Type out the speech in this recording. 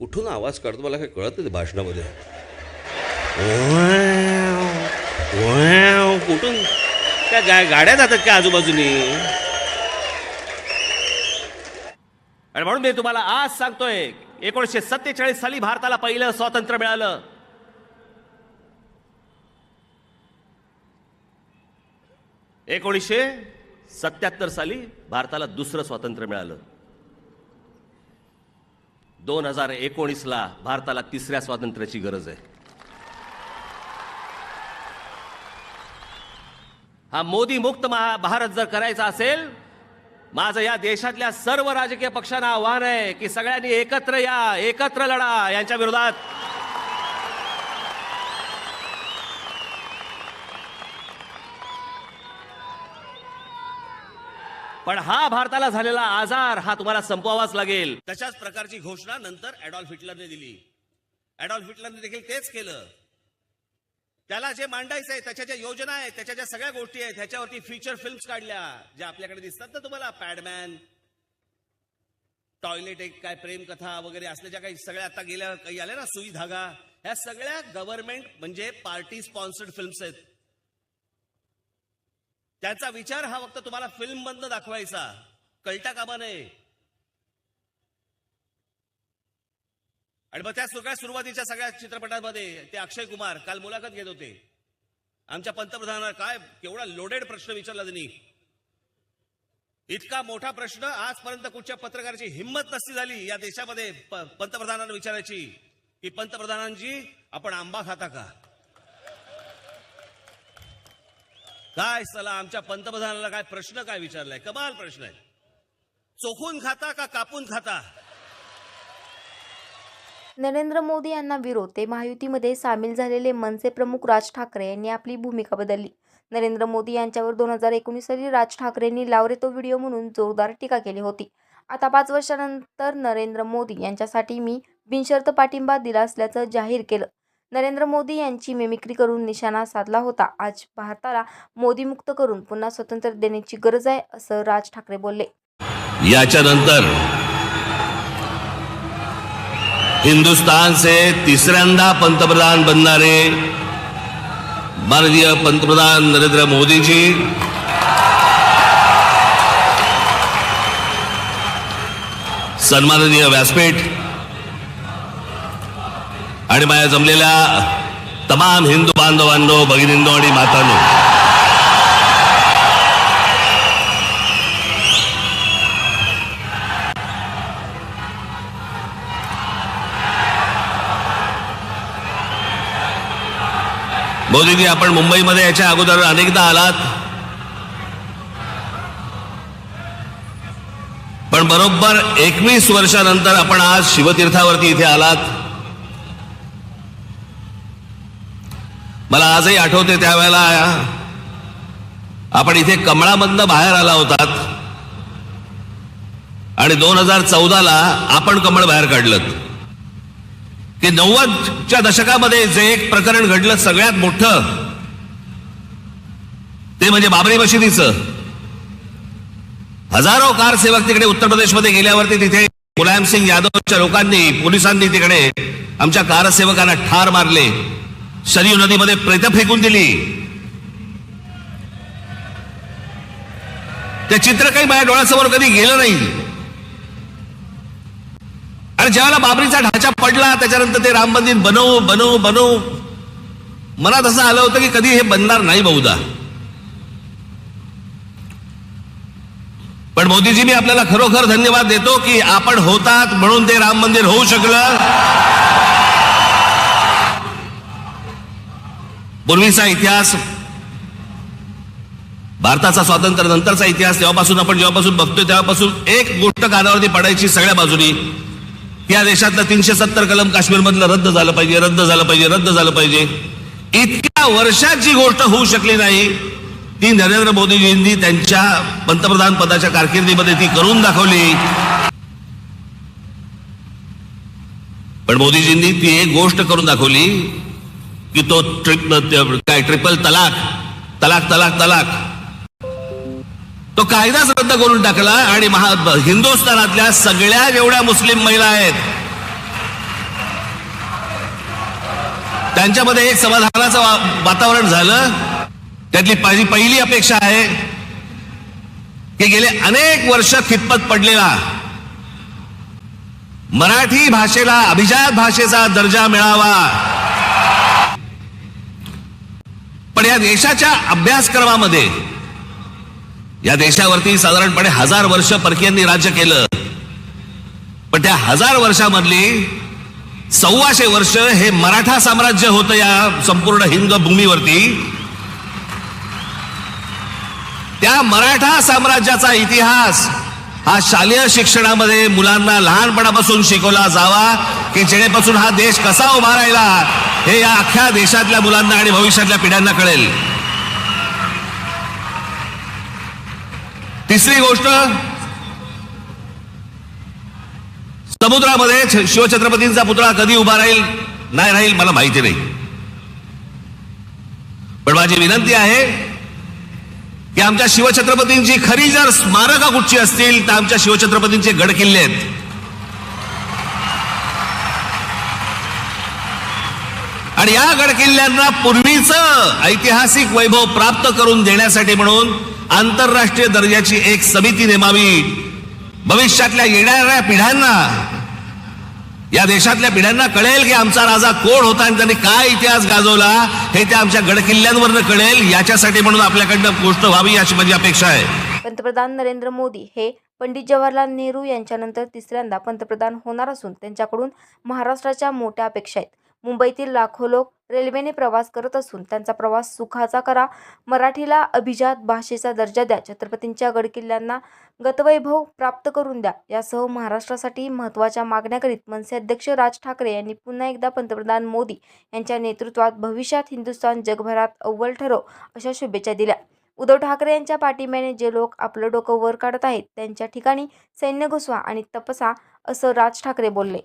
कुठून आवाज काढतो मला काय कळत नाही भाषणामध्ये. कुठून? त्या गा गाड्या जातात का आजूबाजूनी? आणि म्हणून मी तुम्हाला आज सांगतोय एकोणीसशे सत्तेचाळीस साली भारताला पहिलं स्वातंत्र्य मिळालं. एकोणीसशे सत्याहत्तर साली भारताला दुसरं स्वातंत्र्य मिळालं. दोन हजार एकोणीसला भारताला तिसऱ्या स्वातंत्र्याची गरज आहे. हा मोदी मुक्त महा- भारत जर करायचा असेल माझं या देशातल्या सर्व राजकीय पक्षांना आव्हान आहे की सगळ्यांनी एकत्र या एकत्र लढा यांच्या विरोधात. पण हा भारताला झालेला आजार हा तुम्हाला संपवावाच लागेल. तशाच प्रकारची घोषणा नंतर ॲडॉल्फ हिटलरने दिली. ॲडॉल्फ हिटलरने देखील तेच केलं. त्याला जे मांडायचं आहे त्याच्या ज्या योजना आहेत त्याच्या ज्या सगळ्या गोष्टी आहेत त्याच्यावरती फीचर फिल्म्स काढल्या ज्या आपल्याकडे दिसतात ना तुम्हाला पॅडमॅन टॉयलेट एक काय प्रेम कथा वगैरे असल्या ज्या काही सगळ्या आता गेल्या काही आल्या ना सुई धागा ह्या सगळ्या गव्हर्नमेंट म्हणजे पार्टी स्पॉन्सर्ड फिल्म्स आहेत. त्यांचा विचार हा फक्त तुम्हाला फिल्म मधनं दाखवायचा. कळता कामा नये आणि मग त्या सगळ्या सुरुवातीच्या सगळ्या चित्रपटांमध्ये ते अक्षय कुमार काल मुलाखत घेत होते. आमच्या पंतप्रधानांना काय केवढा लोडेड प्रश्न विचारला त्यांनी. इतका मोठा प्रश्न आजपर्यंत कुठच्या पत्रकाराची हिंमत नसती झाली या देशामध्ये प- पंतप्रधानांना विचारायची. की पंतप्रधानांची आपण आंबा खाता का? काय सला आमच्या पंतप्रधानाला काय प्रश्न काय विचारलाय? कमाल प्रश्न आहे. चोखून खाता का कापून खाता? नरेंद्र मोदी यांना विरोध. ते महायुतीमध्ये सामील झालेले मनसे प्रमुख राज ठाकरे यांनी आपली भूमिका बदलली. नरेंद्र मोदी यांच्यावर दोन हजार एकोणीस साली राज ठाकरेंनी लावरे तो व्हिडिओ म्हणून जोरदार टीका केली होती. आता पाच वर्षानंतर नरेंद्र मोदी यांच्यासाठी मी बिनशर्त पाठिंबा दिला असल्याचं जाहीर केलं. नरेंद्र मोदी यांची मिमिक्री करून निशाणा साधला होता. आज भारताला मोदीमुक्त करून पुन्हा स्वतंत्र देण्याची गरज आहे असं राज ठाकरे बोलले. याच्यानंतर हिंदुस्तान से तिसऱ्यांदा पंतप्रधान बनणारे माननीय पंतप्रधान नरेंद्र मोदीजी सन्माननीय व्यासपीठ आणि माझ्या जमलेल्या तमाम हिंदू बांधवांनो भगिनींनो आणि मातांनो. मोदीजी आपण मुंबईमध्ये याच्या अगोदर अनेकदा आलात. पण बरोबर एकवीस वर्षानंतर आपण आज शिवतीर्थावरती इथे आलात. मला आजही आठवते त्यावेळेला. आपण इथे कमळामधनं बाहेर आला होतात. आणि दोन हजार चौदाला आपण कमळ बाहेर काढलं की नव्वदच्या दशकामध्ये जे एक प्रकरण घडलं सगळ्यात मोठं ते म्हणजे बाबरी मशिदीचं. हजारो कार सेवक तिकडे उत्तर प्रदेशमध्ये गेल्यावरती तिथे मुलायमसिंग यादवच्या लोकांनी पोलिसांनी तिकडे आमच्या कारसेवकांना ठार मारले. सरयू नदीमध्ये प्रेत फेकून दिली. ते चित्र काही माझ्या डोळ्यासमोर कधी गेलं नाही. आणि ज्याला बाबरीचा ढाचा पडला त्याच्यानंतर ते राम मंदिर बनवू बनवू बनवू. मनात असं आलं होतं की कधी हे बनणार नाही बहुधा. पण मोदीजी मी आपल्याला खरोखर धन्यवाद देतो की आपण होतात म्हणून ते राम मंदिर होऊ शकलं. पूर्वीचा इतिहास भारताचा स्वातंत्र्य नंतरचा इतिहास तेव्हापासून आपण जेव्हापासून बघतोय तेव्हापासून एक गोष्ट कानावरती पडायची सगळ्या बाजूनी. या देशातलं तीनशे सत्तर कलम काश्मीरमधलं रद्द झालं पाहिजे रद्द झालं पाहिजे रद्द झालं पाहिजे. इतक्या वर्षात जी गोष्ट होऊ शकली नाही. ती नरेंद्र मोदीजींनी त्यांच्या पंतप्रधान पदाच्या कारकिर्दीमध्ये ती करून दाखवली. पण मोदीजींनी ती एक गोष्ट करून दाखवली. की तो ट्रिप काय ट्रिपल तलाक? तलाक तलाक तलाक. तो कायदाच रद्द करून टाकला आणि महा हिंदुस्थानातल्या सगळ्या जेवढ्या मुस्लिम महिला आहेत. त्यांच्यामध्ये एक समाधानाचं वातावरण झालं. त्यातली माझी पहिली अपेक्षा आहे की गेले अनेक वर्ष खितपत पडलेला. मराठी भाषेला अभिजात भाषेचा दर्जा मिळावा. पण या देशाच्या अभ्यासक्रमामध्ये या देशावरती साधारणपणे हजार वर्ष परकीयांनी राज्य केलं. पण त्या हजार वर्षामधली सव्वाशे वर्ष हे मराठा साम्राज्य होतं या संपूर्ण हिंद भूमीवरती. त्या मराठा साम्राज्याचा इतिहास हा शालेय शिक्षणामध्ये मुलांना लहानपणापासून शिकवला जावा की जेणेपासून हा देश कसा उभा राहिला हे या अख्ख्या देशातल्या मुलांना आणि भविष्यातल्या पिढ्यांना कळेल. तिसरी गोष्ट समुद्रामध्ये शिवछत्रपतींचा पुतळा कधी उभा राहील? नाही राहील मला माहिती नाही. पण माझी विनंती आहे की आमच्या शिवछत्रपतींची खरी जर स्मारका कुठची असतील तर आमच्या शिवछत्रपतींचे गड किल्ले आहेत. आणि या गडकिल्ल्यांना पूर्वीचं ऐतिहासिक वैभव प्राप्त करून देण्यासाठी म्हणून आंतरराष्ट्रीय दर्जाची एक समिती नेमावी. भविष्यातल्या येणाऱ्या पिढ्यांना या देशातल्या पिढ्यांना कळेल की आमचा राजा कोण होता आणि त्यांनी काय इतिहास गाजवला हे त्या आमच्या गडकिल्ल्यांवरनं कळेल. याच्यासाठी म्हणून आपल्याकडनं गोष्ट व्हावी अशी माझी अपेक्षा आहे. पंतप्रधान नरेंद्र मोदी हे पंडित जवाहरलाल नेहरू यांच्यानंतर तिसऱ्यांदा पंतप्रधान होणार असून त्यांच्याकडून महाराष्ट्राच्या मोठ्या अपेक्षा आहेत. मुंबईतील लाखो लोक रेल्वेने प्रवास करत असून त्यांचा प्रवास सुखाचा करा. मराठीला अभिजात भाषेचा दर्जा द्या. छत्रपतींच्या गडकिल्ल्यांना गतवैभव प्राप्त करून द्या. यासह महाराष्ट्रासाठी महत्त्वाच्या मागण्या करीत मनसे अध्यक्ष राज ठाकरे यांनी पुन्हा एकदा पंतप्रधान मोदी यांच्या नेतृत्वात भविष्यात हिंदुस्थान जगभरात अव्वल ठरव अशा शुभेच्छा दिल्या. उद्धव ठाकरे यांच्या पाठिंब्याने जे लोक आपलं डोकं वर काढत आहेत त्यांच्या ठिकाणी सैन्य घुसवा आणि तपसा असं राज ठाकरे बोलले.